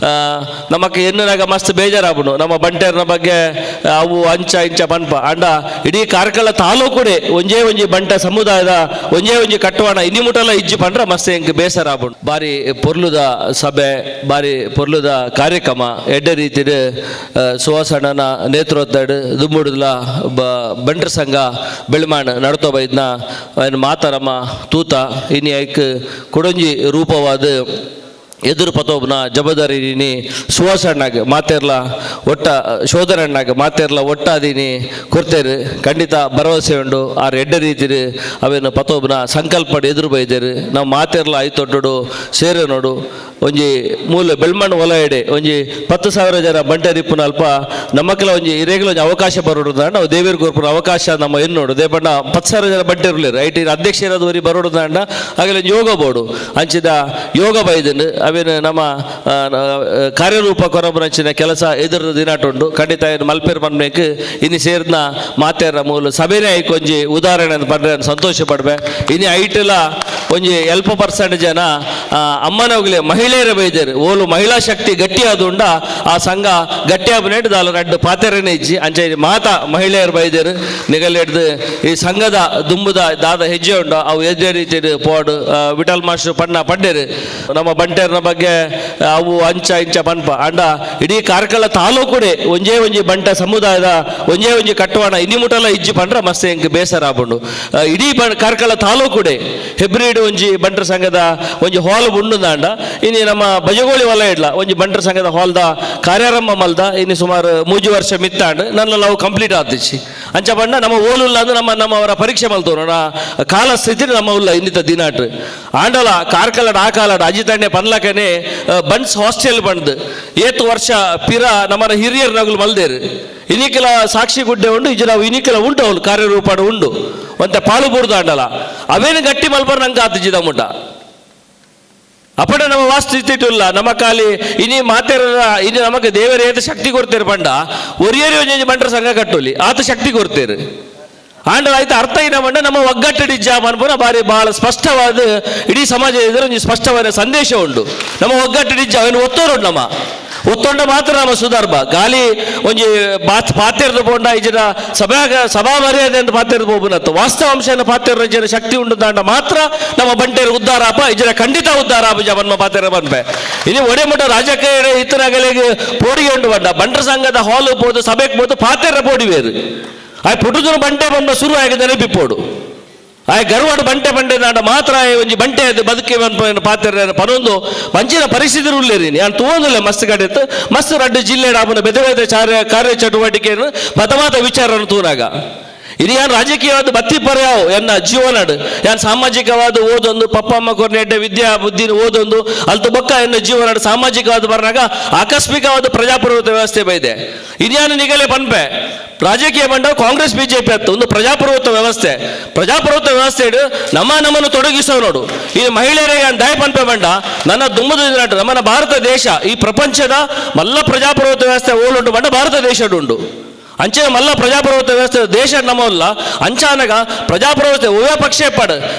ಆ, ನಮಕ್ ಎನ್ನುನಾಗ ಮಸ್ತ್ ಬೇಜಾರಾಗ್ಬಿಡು. ನಮ್ಮ ಬಂಟೇರ್ನ ಬಗ್ಗೆ ಅವು ಅಂಚ ಇಂಚ ಪನ್ಪ. ಅಂಡ ಇಡೀ ಕಾರ್ಕಳ ತಾಲೂಕುಡೆ ಒಂಜೇ ಒಂಜಿ ಬಂಟ ಸಮುದಾಯದ ಒಂಜೇ ಒಂಜಿ ಕಟ್ಟುವಾಣ ಇನ್ನಿ ಮುಟಲ ಇಜ್ಜಿ ಪಂಡ್ರ ಮಸ್ತ್ ಹೆಂಗೆ ಬೇಸರ ಬಾರಿ ಪೊರ್ಲುದ ಸಭೆ ಬಾರಿ ಪೊರ್ಲುದ ಕಾರ್ಯಕ್ರಮ. ಎಡ್ಡೆ ರೀತಿಡ್ ಸುವಾಸಣ್ಣನ ನೇತೃತ್ವಡ್ ದುಮ್ಮುಡುದ್ಲ ಬ ಬಂಟ್ರ ಸಂಘ ಬೆಳ್ಮಾಣ ನಡ್ತೋ ಬೈದ್ನ. ಮಾತರಮ್ಮ ತೂತ ಇನಿ ಐಕ್ ಕೊಡೊಂಜಿ ರೂಪವಾದ ಎದುರು ಪತೋಬ್ನ ಜಬದಾರಿನಿ ಸುವಾಸಣ್ಣಾಗ ಮಾತೇರ್ಲ, ಒಟ್ಟ, ಶೋಧನಣ್ಣಾಗ ಮಾತೇರ್ಲ, ಒಟ್ಟಾದೀನಿ ಕೊರ್ತೇರು. ಖಂಡಿತ ಭರವಸೆ ಉಂಡು, ಆರ್ ಎಡ್ಡ ರೀತಿರು ಅವೇನು ಪತೋಬ್ನ ಸಂಕಲ್ಪ ಎದುರು ಬೈದೇರು. ನಾವು ಮಾತೇರ್ಲ ಆಯ್ತೊಡ್ಡು ಸೇರೆ ನೋಡು. ಒಂಜಿ ಮೂಲ ಬೆಳ್ಮಣ್ಣು ಹೊಲ ಎಡೆ ಒಂಜಿ ಪತ್ತು ಸಾವಿರ ಜನ ಬಂಟರಿಪ್ಪುನ ಅಲ್ಪ ನಮ್ಮಕ್ಕೆಲ್ಲ ಒಂಜಿ ಇರೇಗಲ ಒಂಜಿ ಅವಕಾಶ ಬರೋಡುದ ನಾವು ದೇವೇರ್ ಗೋರ್ಪುರ ಅವಕಾಶ ನಮ್ಮ ಏನು ನೋಡು. ದೇಪಣ್ಣ ಪತ್ತು ಸಾವಿರ ಜನ ಬಂಟೇರ್ಲೇರು ಐಟಿ ಅಧ್ಯಕ್ಷ ಇರೋದವರಿ ಬರೋಡು ದಾಂಡ ಹಾಗೆಲ್ಲ ಯೋಗ ಬೋರ್ಡು ಅಂಚಿದ ಯೋಗ ಬೈದನು ಅವೇನು ನಮ್ಮ ಕಾರ್ಯರೂಪ ಕೊರಬರಂಚಿನ ಕೆಲಸ ಎದುರು ದಿನಾಟುಂಡು ಖಂಡಿತ ಏನು ಮಲ್ಪೇರು ಪನ್ಬೇಕು ಇನ್ನು ಸೇರಿದ ಮಾತೇರ ಮೂಲ ಸಭೆನೇ ಆಯ್ಕೆ ಒಂಜಿ ಉದಾಹರಣೆ ನಾನು ಸಂತೋಷ ಪಡ್ಬೆ. ಇನ್ನು ಐಟಲ ಒಂಜಿ ಎಲ್ಪ ಪರ್ಸೆಂಟ್ ಜನ ಆ, ಅಮ್ಮನ ಬೈದೇರು ಓಲು ಮಹಿಳಾ ಶಕ್ತಿ ಗಟ್ಟಿ ಆದುಂಡ ಆ ಸಂಘ ಆಪನೇಟ್ ದಾಲ ರಡ್ ಪಾತೆರನೆ ಇಜ್ಜಿ ಅಂಚೆ ಮಾತ ಮಹಿಳೆಯರು ಬೈದೇರು. ಈ ಸಂಘದ ದುಂಬುದ ದಾದ ಹೆಜ್ಜೆ ಉಂಡು ಅವು ಹೆಜ್ಜೆ ರೀತಿ ಪೋಡು ವಿಠಲ್ ಮಾಸ್ಟರ್ ಪಣ್ಣ ಪಡ್ಡೇರು ನಮ್ಮ ಬಂಟೇರ್ನ ಬಗ್ಗೆ ಅವು ಅಂಚ ಇಂಚ ಪನ್ಪ. ಅಂಡ ಇಡೀ ಕಾರ್ಕಳ ತಾಲೂಕುಡೆ ಒಂಜೇ ಒಂಜಿ ಬಂಟ ಸಮುದಾಯದ ಒಂಜೇ ಒಂಜಿ ಕಟ್ಟುವಣ ಇನ್ನಿ ಮುಟಲ ಇಜ್ಜಿ ಪಂಡ್ರ ಮಸ್ತ್ ಎಂಕ್ ಬೇಸರ ಆಪುಂಡು ಆ, ಇಡೀ ಕಾರ್ಕಳ ತಾಲೂಕುಡೆ ಹೆಬ್ರಿಡ್ ಒಂಜಿ ಬಂಟರ ಸಂಘದ ಒಂಜಿ ಹಾಲ್ ಉಂಡುಂದಾಂಡ ಇನ್ನು ನಮ್ಮ ಬಜಗೋಳಿ ವಲಯ ಇಡ್ಲ, ಒಂಜಿ ಬಂಟರ ಸಂಘದ ಹಾಲ್ದ ಕಾರ್ಯಾರಂಭ ಮಲ್ದ, ಇನ್ನು ಸುಮಾರು ಮೂಜು ವರ್ಷ ಮಿತ್ತಾಂಡ್, ನನ್ನ ನಾವು ಕಂಪ್ಲೀಟ್ ಆದಿಚ್ಚಿ ಅಂಚ ಬಣ್ಣ ನಮ್ಮ ಓಲುಲ್ಲ ಅಂದ್ರೆ ನಮ್ಮ ನಮ್ಮವರ ಪರೀಕ್ಷೆ ಮಲ್ತವ್ರು ಕಾಲ ಸ್ಥಿತಿ ನಮ್ಮ ಉಲ್ಲ ಇನ್ನಿತ ದಿನಾಟ್ ಆಂಡಲ, ಕಾರ್ಕಲಡ್ ಆ ಕಾಲಡ್ ಅಜಿತಾಂಡೆ ಪನ್ಲಕನೆ ಬನ್ಸ್ ಹಾಸ್ಟೆಲ್ ಬಂದ್, ಏತ್ ವರ್ಷ ಪಿರ ನಮ್ಮ ಹಿರಿಯರ್ ನಗುಲು ಮಲ್ದೇರು. ಇನಿಕೆಲ ಸಾಕ್ಷಿ ಗುಡ್ಡೆ ಉಂಡು ಇಜು ನಾವು ಇನಿಕಲ ಉಂಟು ಅವ್ಳು ಕಾರ್ಯರೂಪಾಡು ಉಂಡು. ಒಂತ ಪಾಲು ಬುಡ್ದು ಆಂಡಲ. ಅವೇನು ಗಟ್ಟಿ ಮಲ್ಪರ್ ನಂಗೆ ಆತಿಜಿದ ಮುಟ್ಟ ವಾಸ್ತು ಇತ್ತಿಟ್ಟಿಲ್ಲ ನಮ್ಮ ಕಾಲಿ ಇನಿ ಮಾತೇರ ಇನಿ ನಮಗೆ ದೇವರ ಏತ ಶಕ್ತಿ ಕೊಡ್ತೇರು ಪಂಡ, ಒರಿಯರಿ ಒಂಜಿ ಮಂಡ್ರ ಸಂಘ ಕಟ್ಟೋಲಿ, ಆತ ಶಕ್ತಿ ಕೊಡ್ತೇರು. ಆಂಡಲ ಆಯ್ತು ಅರ್ಥ ಏನ ಮಂಡ ನಮ್ಮ ಒಗ್ಗಟ್ಟಡಿ ಜಾಬ್ ಅನ್ಪುನ ಬಾರಿ ಬಹಳ ಸ್ಪಷ್ಟವಾದ ಇಡೀ ಸಮಾಜ ಎದುರು ಒಂದು ಸ್ಪಷ್ಟವಾದ ಸಂದೇಶ ಉಂಡು ನಮ್ಮ ಒಗ್ಗಟ್ಟಡಿ ಏನು ಒತ್ತೋರು ನಮ್ಮ. ಒತ್ತೊಂಡ ಮಾತ್ರ ನಮ್ಮ ಸುಧಾರ್ಭ ಗಾಲಿ ಒಂಜಿ ಬಾತ್ ಪಾತೆರ್ದು ಪೋಂಡ ಇಜಿನ ಸಭಾಗ ಸಭಾ ಮರ್ಯಾದೆ ಅಂತ ಪಾತ್ರೆದ ವಾಸ್ತವ ವಾಸ್ತವಾಂಶನ ಪಾತ್ರೆ ಇಜಿನ ಶಕ್ತಿ ಉಂಡು ದಾಂಡ ಮಾತ್ರ ನಮ್ಮ ಬಂಟೇರು ಉದ್ದಾರಾಪ ಇಜಿನ ಖಂಡಿತ ಉದ್ಧಾರ ಆಪ ಜವನ್ಮ ಪಾತೆರ ಬಂದ್ಬೆ ಇಲ್ಲಿ ಒಡೆ ಮಟ್ಟ ರಾಜಕೀಯ ಇತ್ತನಗಲಿಗೆ ಪೋಡಿಗೆ ಉಂಡು ಬಂಡ ಬಂಟ್ರ ಸಂಘದ ಹಾಲು ಪೋದು, ಸಭೆಗೆ ಪೋದು ಪಾತ್ರೆ ಪೋಡಿವೇರು ಆ ಪುಟುದುನು ಬಂಟೆ ಬಂದ ಶುರು ಆಗಿದೆ ನೆನಪಿಪ್ಪೋಡು. ಆ ಗರ್ವಡ್ ಬಂಟೆ ಬಂಡೆ ನಾಡ ಮಾತ್ರ ಒಂಜಿ ಬಂಟೆ ಅದು ಬದುಕಿ ಬಂದ ಪಾತ್ರ ಪನೊಂದು ಮಂಚಿನ ಪರಿಸ್ಥಿತಿ ಉಳ್ಳೇರಿ ನಾನು ತೋಂದಿಲ್ಲ ಮಸ್ತ್ ಕಡೆತ್ತು ಮಸ್ತ್ ರಡ್ಡು ಜಿಲ್ಲೆ ಆಪನ ಬೆದ ಕಾರ್ಯ ಕಾರ್ಯ ಚಟುವಟಿಕೆಯನ್ನು ಮತಮಾತ ವಿಚಾರ ತೂನಾಗ. ಇದು ಯಾನ್ ರಾಜಕೀಯವಾದ ಬತ್ತಿ ಪರ್ಯಾವ್ ಎನ್ನ ಜೀವನಡ್ ಯಾನ್ ಸಾಮಾಜಿಕವಾದ ಓದೊಂದು, ಪಪ್ಪ ಅಮ್ಮ ಕೊರ್ನೆಡ್ಡೆ ವಿದ್ಯಾ ಬುದ್ಧಿ ಓದೊಂದು, ಅಲ್ತು ಬೊಕ್ಕ ಎನ್ನ ಜೀವನಡ್ ಸಾಮಾಜಿಕವಾದ ಬರ್ನಾಗ ಆಕಸ್ಮಿಕವಾದ ಪ್ರಜಾಪ್ರಭುತ್ವ ವ್ಯವಸ್ಥೆ ಬೈದೆ. ಇದ್ಯಾನು ನಿಗಲೆ ಪನ್ಪೆ, ರಾಜಕೀಯ ಬಂಡ ಕಾಂಗ್ರೆಸ್, ಬಿಜೆಪಿ ಅತ್ತು, ಒಂದು ಪ್ರಜಾಪ್ರಭುತ್ವ ವ್ಯವಸ್ಥೆ. ಪ್ರಜಾಪ್ರಭುತ್ವ ವ್ಯವಸ್ಥೆ ಇಡು, ನಮ್ಮ ನಮ್ಮನ್ನು ತೊಡಗಿಸೋ ನೋಡು. ಈ ಮಹಿಳೆಯರಿಗೆ ದಯ ಪನ್ಪೆ ಬಂಡ, ನನ್ನ ದುಮ್ಮದ ನಮ್ಮನ ಭಾರತ ದೇಶ, ಈ ಪ್ರಪಂಚದ ಮಲ್ಲ ಪ್ರಜಾಪ್ರಭುತ್ವ ವ್ಯವಸ್ಥೆ ಓಲುಂಟು ಬಂಡ ಭಾರತ ದೇಶ ಉಂಡು ಅಂಚೆ ಮಲ್ಲ ಪ್ರಜಾಪ್ರಭುತ್ವ ವ್ಯವಸ್ಥೆ, ದೇಶ ನಮ್ಮಲ್ಲ. ಅಂಚಾನಗ ಪ್ರಜಾಪ್ರಭುತ್ವ ಉಭಯ ಪಕ್ಷ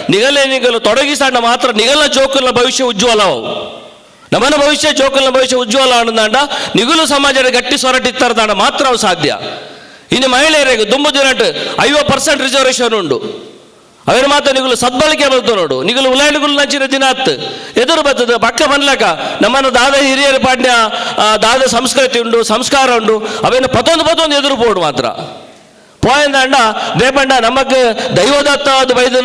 ನಿಗಲೆ ನಿಗಲು ತೊಡಗಿಸಾಂಡ ಮಾತ್ರ ನಿಗಲ ಜೋಕುಲ ಭವಿಷ್ಯ ಉಜ್ವಲವು ನಮನ ಭವಿಷ್ಯ ಜೋಕುಲ ಭವಿಷ್ಯ ಉಜ್ವಲ ಅನ್ನದಾಂಡ ನಿಗುಲು ಸಮಾಜದ ಗಟ್ಟಿ ಸೊರಟಿತ್ತರದಾಂಡ ಮಾತ್ರ ಸಾಧ್ಯ. ಇನ್ನು ಮಹಿಳೆಯರಿಗೆ ದುಂಬು ದಿನ ಐವತ್ತು ಪರ್ಸೆಂಟ್ ರಿಸರ್ವೇಷನ್ ಉಂಡು. ಅವೇನು ಮಾತ್ರ ನಿಗಲು ಸದ್ಬಳಕೆ ಬರ್ತವೆ ನೋಡು. ನಿಗಲು ಉಲಾಯಿಗಳು ನಂಚಿನ ಎದುರು ಬರ್ತದೆ ಪಕ್ಕ ಬಂದ್ಲಕ ನಮ್ಮನ್ನು ದಾದ ಹಿರಿಯರ ಪಾಡ್ಯ ದಾದ ಸಂಸ್ಕೃತಿ ಉಂಡು, ಸಂಸ್ಕಾರ ಉಂಡು. ಅವೇನು ಪತೊಂದು ಪತೊಂದು ಎದುರು ಪೋಡು ಮಾತ್ರ. పోయింద అండ రేపండ నమ్మకు దైవదత్త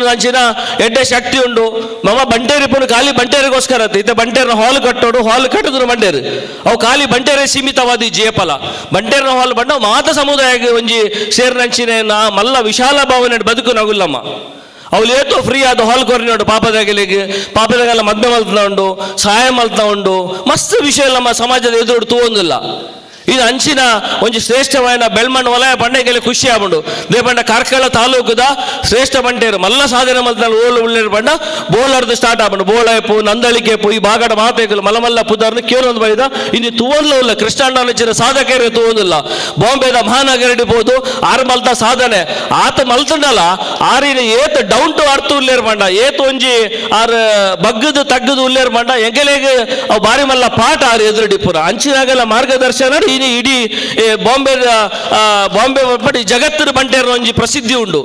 ನಂಚಿನ ಎಡ್ಡೆ ಶಕ್ತಿ ಉಂಡು. ನಮ್ಮ ಬಂಟೇರಿ బంటేరు ಖಾಲಿ ಬಂಟೇರಿಗೋಸ್ಕರ ಅತ್ತ ಇದ್ದ ಬಂಟೇರಿನ ಹಾಲ್ ಕಟ್ಟೋಡು, ಹಾಲ್ ಕಟ್ಟಿದ್ರು ಬಂಟೇರಿ. ಅವು ಖಾಲಿ ಬಂಟೇರೆ ಸೀಮಿತವಾದಿ ಜೇಪಲ ಬಂಟೇರಿನ ಹಾಲ್ ಬಂಡ ಮಾತ ಸಮುದಾಯಕ್ಕೆ ಒಂಜಿ ಸೇರ್ ನಂಚಿನ ಮಲ್ಲ ವಿಶಾಲ ಭಾವನೆ ಬದುಕು ನಗುಲ್ಲಮ್ಮ. ಅವ್ಲು ಏತೋ ಫ್ರೀ ಆದ ಹಾಲ್ ಕೊರ್ನಿ ಉಂಟು, ಪಾಪದಾಗಲಿಗೆ. ಪಾಪದಾಗೆಲ್ಲ ಮದ್ಮೆ ಮಲ್ತಾ ಉಂಡು, ಸಹಾಯ ಮಲ್ತಾ ಉಂಡು. ಮಸ್ತ್ ವಿಷಯ ನಮ್ಮ ಸಮಾಜದ ಎದುರು ತೂವೊಂದಿಲ್ಲ. ಇದು ಅಂಚಿನ ಒಂದು ಶ್ರೇಷ್ಠವಾದ ಬೆಳ್ಮಣ್ಣ ವಲಯ ಪಂಡೆಗೆಲ್ಲ ಖುಷಿ ಆಗುಂಡು ದೇಪಂಡ ಕಾರ್ಕಳ ತಾಲೂಕುದ ಶ್ರೇಷ್ಠ ಬಂಡೇರು ಮಲ್ಲ ಸಾಧನೆ ಮಲ್ತಲ್ಲಿ ಓಲು ಉಳ್ಳೇರು ಬಂಡ ಬೋಲರ್ದು ಸ್ಟಾರ್ಟ್ ಆಗುಂಡು ನಂದಳಿಕೆ ನಂದಳಿಕೆಪು ಈ ಬಾಗಡ ಮಾತೆಗಳು ಮಲಮಲ್ಲ ಪುದರ್ನ ಕೇಳೊಂದು ಬೈದ ಇನ್ನು ಇಲ್ಲ. ಉಲ್ಲ ಕೃಷ್ಣಣ್ಣನ ಸಾಧಕರಿಗೆ ತುವಂದಿಲ್ಲ. ಬಾಂಬೆದ ಮಹಾನಗರ ಬೋದು ಆರು ಮಲ್ತ ಸಾಧನೆ. ಆತ ಮಲ್ತಂಡಲ್ಲ ಆರಿನ ಏತ್ ಡೌನ್ ಟು ಅರ್ತ್ ಉಲ್ಲೇರ್ ಬಂಡ. ಏತ ಒಂಜಿ ಆರ್ ಬಗ್ಗದು ತಗ್ಗದು ಉಲ್ಲೇರ್ ಬಂಡ. ಎಂಗೆಲೆಗೆ ಅವು ಬಾರಿ ಮಲ್ಲ ಪಾಠ ಆರು ಎದುರು ಡಿಪುರ ಅಂಚಿನಾಗೆಲ್ಲ ಮಾರ್ಗದರ್ಶನ ಇಡೀ ಏ, ಬಾಂಬೆ ಬಾಂಬೆ ಪಟ್ಟಿ ಜಗತ್ತಿನ ಬಂಟೇರ ಒಂಜಿ ಪ್ರಸಿದ್ಧಿ ಉಂಡು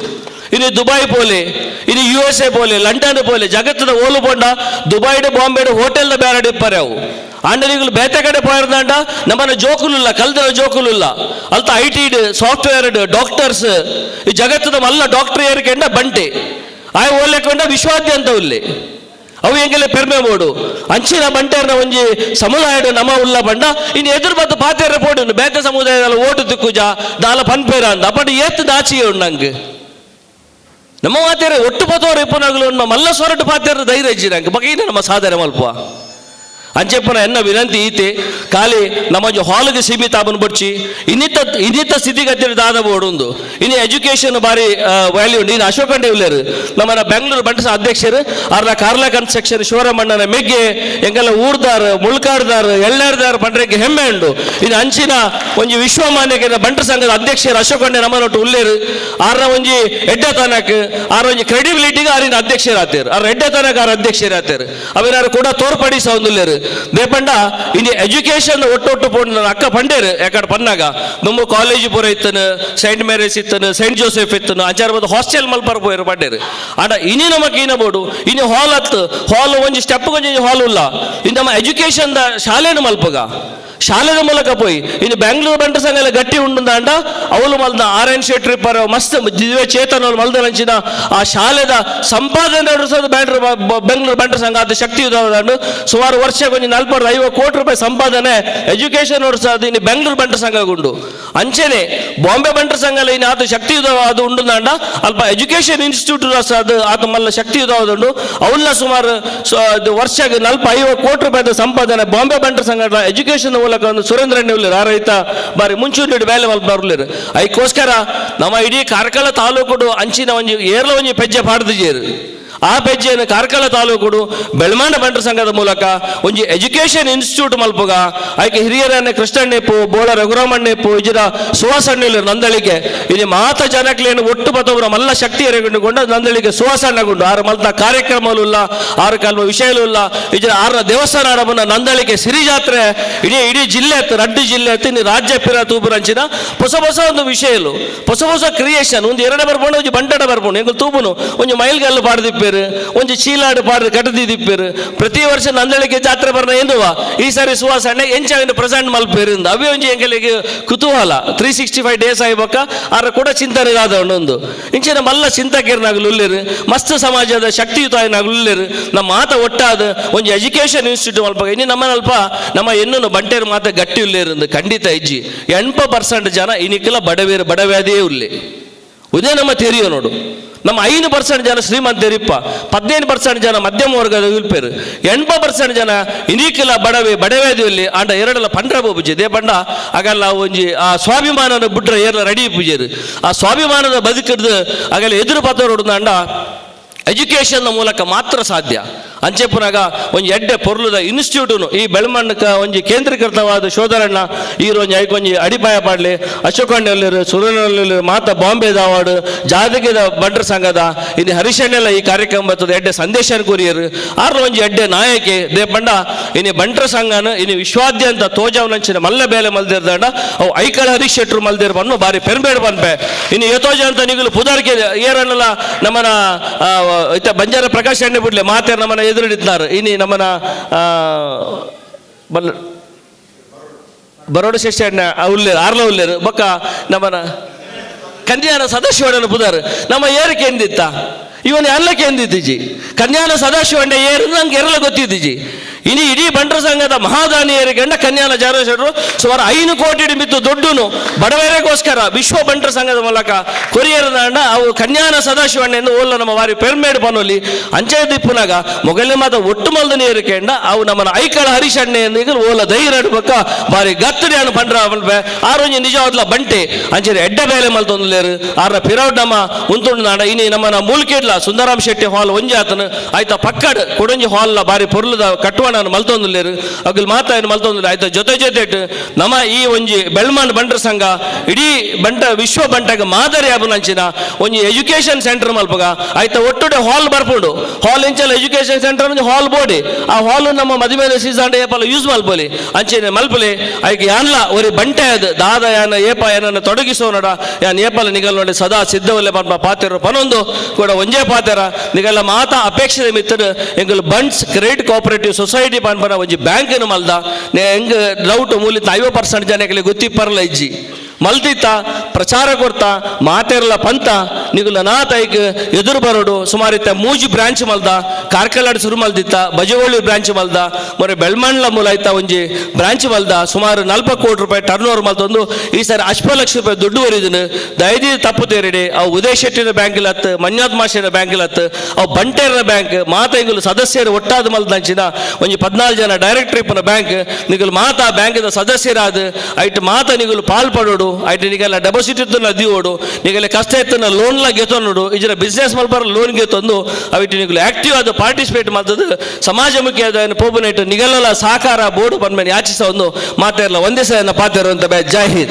ಇನ್ನು ದುಬೈ ಪೋಲೆ ಇನ್ನು ಯು ಎಸ್ ಎ ಪೋಲೆ ಲಂಡನ್ ಪೋಲೆ ಜಗತ್ತಿನ ಓಲು ಪೊಂಡ ದುಬೈಡ್ ಬಾಂಬೆಡ್ ಹೋಟೆಲ್ದ ಬೇರೆ ಡಿಪ್ಪರೆ ಅವು. ಆಂಡಲಿಗಳು ಬೇತೆ ಕಡೆ ಪೋಯರ್ದಾಂಡ ನಮ್ಮನ್ನ ಜೋಕುಲಿಲ್ಲ ಕಲ್ದರ ಜೋಕುಲುಲ್ಲ. ಅಲ್ತ ಐ ಟಿ ಸಾಫ್ಟ್ವೇರ್ ಡಾಕ್ಟರ್ಸ್ ಈ ಜಗತ್ತದ ಮಲ್ಲ ಡಾಕ್ಟರ್ ಏರಿಕೆಂಡ ಬಂಟೆ. ಆಯ್ ಓಲೆಕೊಂಡ ವಿಶ್ವಾದ್ಯಂತ ಉಲ್ಲಿ. ಅವು ಹೆಂಗೆಲ್ಲ ಪೆರ್ಮೆ ಬೋಡು ಅಂಚಿನ ಬಂಟೇರ್ನ ಒಂಜಿ ಸಮುದಾಯದ ನಮ ಉಲ್ಲ ಬಂಡ ಇನ್ನು ಎದುರು ಬದ್ದು ಪಾತೇರ ಪೋಡು ಬೇತೆ ಸಮುದಾಯದ ಓಟು ತಿಕ್ಕುಜ ದಾಲ ಪನ್ಪೇರ ಅಂದ ಅಪ್ಪಡಿ ಏತ್ ದಾಚಿಗೆ ಉಂಡು ನಂಗೆ ನಮ್ಮ ಮಾತೇರೆ ಒಟ್ಟು ಪತೋರು ಇಪ್ಪನಾಗಲು ಮಲ್ಲ ಸೊರಟು ಪಾತೇರ ಧೈರ್ಯ ಇಜ್ಜಿ ನಂಗೆ ಬಗೀನ ನಮ್ಮ ಸಾಧನೆ ಮಲ್ಪ ಅಂಚೆಪ್ಪನ ಎನ್ನ ವಿನಂತಿ ಈತೆ, ಖಾಲಿ ನಮ್ಮ ಹಾಲ್ಗೆ ಸೀಮಿತ ಅವನು ಬಡ್ಚಿ, ಇನ್ನಿತ ಇನ್ನಿತ ಸ್ಥಿತಿಗತಿ ದಾದ ಓಡುಂದು ಇನ್ನು ಎಜುಕೇಶನ್ ಬಾರಿ ವ್ಯಾಲ್ಯೂ ನೀನು ಅಶೋಕ್ ಅಂಡೆ ನಮ್ಮ ಬೆಂಗಳೂರು ಬಂಟಸ ಅಧ್ಯಕ್ಷರು ಅರ್ನ ಕಾರ್ಲ ಕನ್ಸ್ಟ್ರಕ್ಷನ್ ಶಿವರಮಣ್ಣನ ಮೆಗ್ಗೆ ಎಂಗೆಲ್ಲ ಊರ್ದಾರ, ಮುಳ್ಕಾಡ್ದಾರ್ ಎಳ್ಳಾರ್ದಾರ್ ಬಂಡ್ರೆಗೆ ಹೆಮ್ಮೆ ಉಂಡು. ಇನ್ನು ಅಂಚಿನ ಒಂಜಿ ವಿಶ್ವಮಾನ್ಯಕ್ಕೆ ಬಂಟ ಸಂಘದ ಅಧ್ಯಕ್ಷರು ಅಶೋಕ್ ನಮ್ಮನೊಟ್ಟು ಉಲ್ಲೇರು ಆರ್ನ ಒಂಜಿ ಎಡ್ಡತನಕ್ ಆರ ಒಂಜಿ ಕ್ರೆಡಿಬಿಲಿಟಿಗೆ ಆರಿನ ಅಧ್ಯಕ್ಷರಾತೇರು ಆರ್ ಎಡ್ಡೆತನಕ ಆರ ಅಧ್ಯಕ್ಷರಾತೇರು ಅವರಾರು ಕೂಡ ತೋರ್ಪಡಿಸ ಒಂದುಲ್ಲೇರು ಇನ್ನು ಎಜುಕೇಶನ್ ಒಟ್ಟೊಟ್ಟು ಒಟ್ಟು ನನ್ನ ಅಕ್ಕ ಪಂಡೇರು ಯಾಕಡೆ ಪನ್ನಾಗ ನಮ್ಮ ಕಾಲೇಜ್ ಪೂರ ಇತ್ತನು ಸೈಂಟ್ ಮೇರೀಸ್ ಇತ್ತನು ಸೈಂಟ್ ಜೋಸೆಫ್ ಇತ್ತನು, ಅಂಚಾರ ಬಂದು ಹಾಸ್ಟೆಲ್ ಮಲ್ಪರ ಪೋಯರು ಪಂಡೇರು ಅಂಡ ಇನಿ ನಮಕ್ ಈನ ಬೋಡು ಇನಿ ಹಾಲ್ ಹತ್ತು ಹಾಲ್ ಒಂಜಿ ಸ್ಟೆಪ್ ಒಂಜಿ ಹಾಲ್ ಉಲ್ಲ. ಇನ್ ನಮ್ಮ ಎಜುಕೇಶನ್ ದ ಶಾಲೆನ ಮಲ್ಪಗ. ಶಾಲೆದ ಮೂಲಕ ಪೋಯಿ, ಇನ್ನು ಬೆಂಗಳೂರು ಬಂಟ ಸಂಘ ಗಟ್ಟಿ ಉಂಡು ಅಂಡ ಅವಳು ಮಲ್ದ ಆರ್ ಎನ್ ಶೆಟ್ರಿ ಪರ ಮಸ್ತ್ ದಿವ್ಯ ಚೇತನ ಮಲ್ದ ನಂಚಿನ ಆ ಶಾಲೆದ ಸಂಪಾದನೆ ನಡೆಸೋದು ಬ್ಯಾಂಡ್ರು ಬೆಂಗಳೂರು ಬಂಟ ಸಂಘ ಅದು ಶಕ್ತಿ ಸುಮಾರು ವರ್ಷ ಕೊಂಚ ನಲ್ಪರ್ ಐವತ್ತು ಕೋಟಿ ರೂಪಾಯಿ ಸಂಪಾದನೆ ಎಜುಕೇಶನ್ ಓಡಿಸೋದು ಬೆಂಗಳೂರು ಸಂಘ ಉಂಡು ಅಂಚೆನೆ ಬಾಂಬೆ ಬಂಟ ಸಂಘ ಇನ್ನು ಆತ ಶಕ್ತಿ ಅದು ಉಂಡು ನಾಂಡ, ಅಲ್ಪ ಎಜುಕೇಶನ್ ಇನ್ಸ್ಟಿಟ್ಯೂಟ್ ಅದು ಆತ ಮಲ್ಲ ಶಕ್ತಿ ಉದಾವದುಂಡು ಅವನ್ನ ಸುಮಾರು ವರ್ಷ ನಲ್ಪ ಐವತ್ತು ಕೋಟಿ ರೂಪಾಯಿ ಸಂಪಾದನೆ ಬಾಂಬೆ ಬಂಟ ಸಂಘ ಎಜುಕೇಶನ್ ಮೂಲಕ ಒಂದು ಸುರೇಂದ್ರ ಉಳ್ಳರು ಆ ರೈತ ಬಾರಿ ಮುಂಚೂಣಿ ಬೇಲೆ ಮಲ್ಪ ಬರ್ಲಿರು ಅದಕ್ಕೋಸ್ಕರ ನಮ್ಮ ಇಡೀ ಕಾರ್ಕಳ ತಾಲೂಕು ಅಂಚಿನ ಒಂಜಿ ಏರ್ಲ ಒಂಜಿ ಪೆಜ್ಜೆ ಪಾಡ್ದಿಜೇರು. ಆ ಪೆಜ್ಜೆಯನ್ನು ಕಾರ್ಕಳ ತಾಲೂಕು ಬೆಳ್ಮಾಂಡ ಬಂಟರ ಸಂಘದ ಮೂಲಕ ಒಂಜಿ ಎಜುಕೇಶನ್ ಇನ್ಸ್ಟಿಟ್ಯೂಟ್ ಮಲ್ಪುಗ. ಆಯ್ಕೆ ಹಿರಿಯರನ್ನ ಕೃಷ್ಣಣ್ಣೆಪ್ಪು ಬೋಳ ರಘುರಾಮಣ್ಣೆಪ್ಪು ಇಜಿರ ಸುವಾಸಣ್ಣ ನಂದಳಿಕೆ ಇಲ್ಲಿ ಮಾತ ಜನಕ್ಲೇನು ಒಟ್ಟು ಪತವರ ಮಲ್ಲ ಶಕ್ತಿ ಎರೆಗೊಂಡುಕೊಂಡು ನಂದಳಿಕೆ ಸುವಾಸಣ್ಣಗೊಂಡು. ಆರು ಮಲ್ತ ಕಾರ್ಯಕ್ರಮಲುಲ್ಲ ಆರು ಕಲ್ಮ ವಿಷಯಲುಲ್ಲ ಇಜರ ಆರ ದೇವಸ್ಥಾನ ನಂದಳಿಕೆ ಸಿರಿ ಜಾತ್ರೆ. ಇಡೀ ಇಡೀ ಜಿಲ್ಲೆ ಎತ್ತು ರಡ್ಡು ಜಿಲ್ಲೆ ಎತ್ತು ಇನ್ನು ರಾಜ್ಯ ಪಿರ ತೂಪುರಂಚಿನ ಹೊಸ ಹೊಸ ಒಂದು ವಿಷಯಲು ಹೊಸ ಹೊಸ ಕ್ರಿಯೇಷನ್ ಒಂದು ಎರಡೇ ಬರ್ಬೋದು ಒಂಜಿ ಬಂಟಡ ಬರ್ಬೋದು ಹೆಂಗ್ ತೂಪುನು? ಒಂಜಿ ಮೈಲ್ಗಲ್ಲು ಪಾಡ್ದಿಪ್ಪೇರು ಒಂಜಿ ಚೀಲಾಡು ಪಾಡ್ರೆ ಕಟ್ಟದಿ ಪ್ರತಿ ವರ್ಷ ನಂದಳಿಕೆ ಜಾತ್ರೆ ಬರ್ನ ಎಂದುವ ಈ ಸಾರಿ ಸುವಾಸಣ್ಣೆ ಎಂಚಾವಿನ ಪ್ರೆಸೆಂಟ್ ಮಲ್ಪೇರು ಇಂದ ಅವೇ ಒಂಜಿ ಎಂಗಲಿಗೆ ಕುತೂಹಲ ತ್ರೀ ಸಿಕ್ಸ್ಟಿ ಫೈವ್ ಡೇಸ್ ಆಯ್ಬಕ್ಕ ಆರ ಕೂಡ ಚಿಂತನೆ ಆದ ಒಂದು ಇಂಚಿನ ಮಲ್ಲ ಚಿಂತಕೇರ್ನಾಗಲು ಉಳ್ಳೇರು ಮಸ್ತ್ ಸಮಾಜದ ಶಕ್ತಿಯುತ ನಾಗಲು ಉಳ್ಳೇರು ನಮ್ಮ ಮಾತ ಒಟ್ಟಾದ ಒಂದು ಎಜುಕೇಶನ್ ಇನ್ಸ್ಟಿಟ್ಯೂಟ್ ಮಲ್ಪ ಇನ್ನು ನಮ್ಮ ನಮ್ಮ ಎನ್ನು ಬಂಟೇರು ಮಾತ ಗಟ್ಟಿ ಉಳ್ಳೇರು ಖಂಡಿತ ಇಜ್ಜಿ ಎಂಟು ಪರ್ಸೆಂಟ್ ಜನ ಇನಿಕ್ಕೆಲ್ಲ ಬಡವೇರು ಬಡವ್ಯಾಧಿಯೇ ಉಳ್ಳಿ ಉದೇ ನಮ್ಮ ತೆರಿಯೋ ನೋಡು ನಮ್ಮ ಐದು ಪರ್ಸೆಂಟ್ ಜನ ಶ್ರೀಮಂತರಿಪ್ಪ ಪದಿನೈದು ಪರ್ಸೆಂಟ್ ಜನ ಮಧ್ಯಮ ವರ್ಗದ ಇಲ್ಪೇರು ಎಣ್ಪ ಪರ್ಸೆಂಟ್ ಜನ ಇನೀಕಿಲ್ಲ ಬಡವೆ ಬಡವೇದಿಯಲ್ಲಿ ಆಂಡ ಎರಡಲ್ಲ ಪಂಡ್ರ ಪೂಜೆ ದೇ ಪಂಡ ಆಗಲ್ಲ ಒಂಜಿ ಆ ಸ್ವಾಭಿಮಾನದ ಬಿಟ್ರೆ ಏರ್ಲ ರೆಡಿ ಪೂಜೆರು ಆ ಸ್ವಾಭಿಮಾನದ ಬದುಕಿಡ್ದು ಆಗಲ್ಲ ಎದುರು ಪತ್ತೋರು ಅಂಡ ಎಜುಕೇಶನ್ ಮೂಲಕ ಮಾತ್ರ ಸಾಧ್ಯ ಅಂಚೆಪ್ಪನಾಗ ಒಂಜಿ ಎಡ್ಡೆ ಪೊರ್ಲುದ ಇನ್ಸ್ಟಿಟ್ಯೂಟುನು ಈ ಬೆಳಮಣ್ಣಕ ಒಂಜಿ ಕೇಂದ್ರೀಕೃತವಾದ ಶೋಧರಣ್ಣ. ಈ ಒಂಜಿ ಐಕೊಂಜಿ ಅಡಿಪಾಯ ಪಾಡ್ಲಿ. ಅಶೋಕಣ್ಣಲ್ಲಿ ಸುರೇನಲ್ಲಿ ಮಾತ ಬಾಂಬೆ ದಾವಾಡು ಜಾದಗಿದ ಬಂಡ್ರ ಸಂಘದ, ಇಲ್ಲಿ ಹರಿಶಣ್ಣೆಲ್ಲ ಈ ಕಾರ್ಯಕ್ರಮ ಬರ್ತದೆ. ಎಡ್ಡೆ ಸಂದೇಶ ಕುರಿಯರು. ಆರ್ಲ ಒಂಜಿ ಎಡ್ಡೆ ನಾಯಕಿ. ದೇ ಪಂಡ ಇನ್ನು ಬಂಟ್ರ ಸಂಘನ ಇನ್ನು ವಿಶ್ವಾದ್ಯಂತ ತೋಜವನಂಚಿನ ಮಲ್ಲ ಬೇಲೆ ಮಲ್ದಿರ್ದಂಡ ಅವು ಐಕಳ ಹರೀಶ್ ಶೆಟ್ರು ಮಲ್ದಿರ್ ಬನ್ನು ಬಾರಿ ಪೆರ್ಬೇಡ ಬನ್ಪೆ ಇನ್ನು ಯಥೋಜ ಅಂತ ನಿಗಲು ಪುದಾರಿಕೆ ಏರನ್ನೆಲ್ಲ ನಮ್ಮನ ಬಂಜಾರ ಪ್ರಕಾಶ್ ಎಣ್ಣೆ ಬಿಡ್ಲೆ. ಮಾತೇ ನಮ್ಮನ ಎದುರಿಡಿದ್ದಾರೆ. ಇನ್ನು ನಮ್ಮನ ಬಲ್, ಬರೋಡ ಶೆಟ್ಟಿ ಎಣ್ಣೆ ಉಳ್ಳೇರು ಆರ್ಲ ಉಳ್ಳೇರು ಬೊಕ್ಕ ನಮ್ಮನ ಕನ್ಯಾನ ಸದಾಶಿವಣ್ಣನ ಪುದಾರ್, ನಮ್ಮ ಏರಿಕೆ ಎಂದಿತ್ತ ಇವನು ಎಲ್ಲಕ್ಕೆ ಎಂದಿದ್ದೀಜಿ ಕನ್ಯಾನ ಸದಾಶಿವಣ್ಣ ಏರು, ನಂಗೆ ಎರಲ ಗೊತ್ತಿದ್ದೀಜಿ ಇನಿ ಇಡೀ ಬಂಟರ ಸಂಘದ ಮಹಾದಾನಿಯರಿಗೆ ಗಂಡ ಕನ್ಯಾನ ಜಾರಶರು ಸುಮಾರು ಐನು ಕೋಟಿ ಮಿತ್ತು ದೊಡ್ಡನು ಬಡವರಿಗೋಸ್ಕರ ವಿಶ್ವ ಬಂಟರ ಸಂಘದ ಮೂಲಕ ಕೊರಿಯರ್ ದಾಂಡ ಅವು ಕನ್ಯಾನ ಸದಾಶಿವಣ್ಣ ಎಂದು ಓಲ್ಲ ನಮ್ಮ ವಾರಿ ಪೆರ್ಮೇಡ್ ಪನೊಲಿ ಅಂಚೆ ದಿಪ್ಪುನಾಗ ಮೊಗಲಿ ಮಾತ ಒಟ್ಟು ಮಲ್ದ ನೀರು ಅವು ನಮ್ಮನ ಐಕಳ ಹರಿಶಣ್ಣೆ ಎಂದು ಓಲ ಧೈರ್ಯ ಬಕ್ಕ ಬಾರಿ ಗತ್ತರಿ ಅನ್ನು ಪಂಡ್ರ ಆರೋಜಿ ನಿಜವಾದ್ಲ ಬಂಟೆ. ಅಂಚೆ ಎಡ್ಡ ಬೇಲೆ ಮಲ್ತೊಂದುಲೇರು ಆರ ಪಿರೌಡ್ ಉಂತುಂಡು ನಾಡ ಇನಿ ನಮ್ಮನ ಮೂಲ್ಕೇಡ್ಲ ಸುಂದರಾಮ್ ಶೆಟ್ಟಿ ಹಾಲ್ ಒಂಜಿ ಆತನು. ಆಯ್ತ ಪಕ್ಕಡ್ ಕೊಡಂಜಿ ಹಾಲ್ ಬಾರಿ ಪೊರ್ಲದ ಕಟ್ಟುವಣ ಮಲ್ತೊಂದುಲ್ಲೇರು ಅಗಲ್ ಏನು ಮಲ್ತೊಂದುಲ್ಲ ಆಯ್ತು. ಜೊತೆ ಜೊತೆ ನಮ್ಮ ಈ ಒಂಜಿ ಬೆಳ್ಮಾಂಡ್ ಬಂಟ್ರ ಸಂಘ, ಇಡೀ ಬಂಟ, ವಿಶ್ವ ಬಂಟಗ ಮಾದರಿ ಆಪುನಂಚಿನ ಒಂಜಿ ಎಜುಕೇಶನ್ ಸೆಂಟರ್ ಮಲ್ಪಗ. ಆಯ್ತ ಒಟ್ಟುಡೆ ಹಾಲ್ ಬರ್ಪುಂಡು. ಹಾಲ್ ಇಂಚಲ್ ಎಜುಕೇಶನ್ ಸೆಂಟರ್ ಒಂಜಿ ಹಾಲ್ ಬೋಡಿ. ಆ ಹಾಲ್ ನಮ್ಮ ಮದುವೆ ಸೀಸನ್ ಏಪಲ ಯೂಸ್ ಮಲ್ಪಲಿ. ಅಂಚೆನೆ ಮಲ್ಪಲಿ, ಆಯ್ಕೆ ಯಾನ್ಲ ಒರಿ ಬಂಟೆ ಅದು ದಾದ ಯಾನ ಏಪ ಏನನ್ನ ತೊಡಗಿಸೋನಡ, ಯಾನ್ ಏಪಲ ನಿಗಲ್ ನೋಡಿ ಸದಾ ಸಿದ್ಧವಲ್ಲೇ ಪನ್ಪ ಪಾತೆರ ಪನೊಂದು ಕೂಡ ಒಂಜೇ ಪಾತೆರ. ನಿಗಲ್ಲ ಮಾತಾ ಅಪೇಕ್ಷೆ ಮಿತ್ತದ ಎಂಗಲ್ ಬಂಟ್ಸ್ ಕ್ರೆಡಿಟ್ ಕೋಆಪರೇಟಿವ್ ಸೊಸೈಟಿ ಪನ್ಪನ ಒಂಜಿ ಬ್ಯಾಂಕಿನ ಮಲ್ದ. ನೆ ಎಂಗ್ ಡೌಟ್ ಮೂಲಿತ ಐವ ಪರ್ಸೆಂಟ್ ಜನಕ್ಕೆ ಗೊತ್ತಿಪ್ಪರಲ್ಲ ಇಜ್ಜಿ. ಮಲ್ತಿತ್ತ, ಪ್ರಚಾರ ಕೊಡ್ತಾ, ಮಾತೆರ್ಲ ಪಂತ ನಿಗುಲ ನಾತೈಕ್ ಎದುರು ಬರೋಡು ಸುಮಾರಿತ್ತ ಮೂಜಿ ಬ್ರಾಂಚ್ ಮಲ್ದ, ಕಾರ್ಕಲಾಡ್ ಸುರು ಮಲ್ದಿತ್ತ, ಬಜವಳ್ಳಿ ಬ್ರಾಂಚ್ ಮಲ್ದ, ಮೊರೆ ಬೆಳ್ಮಂಡ್ಲ ಮೂಲ ಐತ ಒಂಜಿ ಬ್ರಾಂಚ್ ಮಲ್ದ, ಸುಮಾರು ನಲ್ಪ ಕೋಟಿ ರೂಪಾಯಿ ಟರ್ನ್ ಓವರ್ ಮಲ್ತೊಂದು, ಈ ಸರಿ ಅಷ್ಟ ಲಕ್ಷ ರೂಪಾಯಿ ದುಡ್ಡು ವರಿದನು ದಯದಿ ತಪ್ಪು ತೇರಿಡೆ, ಅವು ಉದಯ ಶೆಟ್ಟಿನ ಬ್ಯಾಂಕಿಲ್ ಹತ್ತು ಮಂಜಾತ್ ಮಾಷಿನ ಬ್ಯಾಂಕಿಲ್ ಹತ್ತು ಅವು ಬಂಟೇರ್ನ ಬ್ಯಾಂಕ್, ಮಾತೈಗುಲು ಸದಸ್ಯರು ಒಟ್ಟಾದ ಮಲ್ದಂಚಿನ ಒಂಜಿ ಪದ್ನಾಲ್ಕು ಜನ ಡೈರೆಕ್ಟರ್ ಬ್ಯಾಂಕ್, ನಿಗುಲು ಮಾತಾ ಬ್ಯಾಂಕಿನ ಸದಸ್ಯರಾದ, ಐಟ್ ಮಾತ ನಿಗುಲು ಪಾಲ್ಪಡೋಡು ಐಟ್ ನಿಗೆಲ್ಲ ಡೆಪಾಸಿಟ್ ಇತ್ತು నీకు ನಿಗೆಲ್ಲ ಕಷ್ಟ ఎత్తున్న లోన్లా ಗೆತೊಂಡು ಇಜರ ಬಿಸ್ನೆಸ್ ಮಲ್ಪರ ಲೋನ್ ಗೆತೊಂದು ಅವಿಟ್ಟು ನಿಗಲು ಆಕ್ಟಿವ್ ಆದ ಪಾರ್ಟಿಸಿಪೇಟ್ ಮಾಡ್ತದ ಸಮಾಜಮುಖಿ ಆದ ಪೋಪುನೈಟ್ ನಿಗಲ್ಲ ಸಹಕಾರ ಬಂದ್ಮೇಲೆ ಯಾಚಿಸ ಒಂದು ಮಾತಾಡಲ್ಲ ಒಂದೇ ಸಲ ಪಾತಿರುವಂತ ಜೈ ಹಿಂದ್.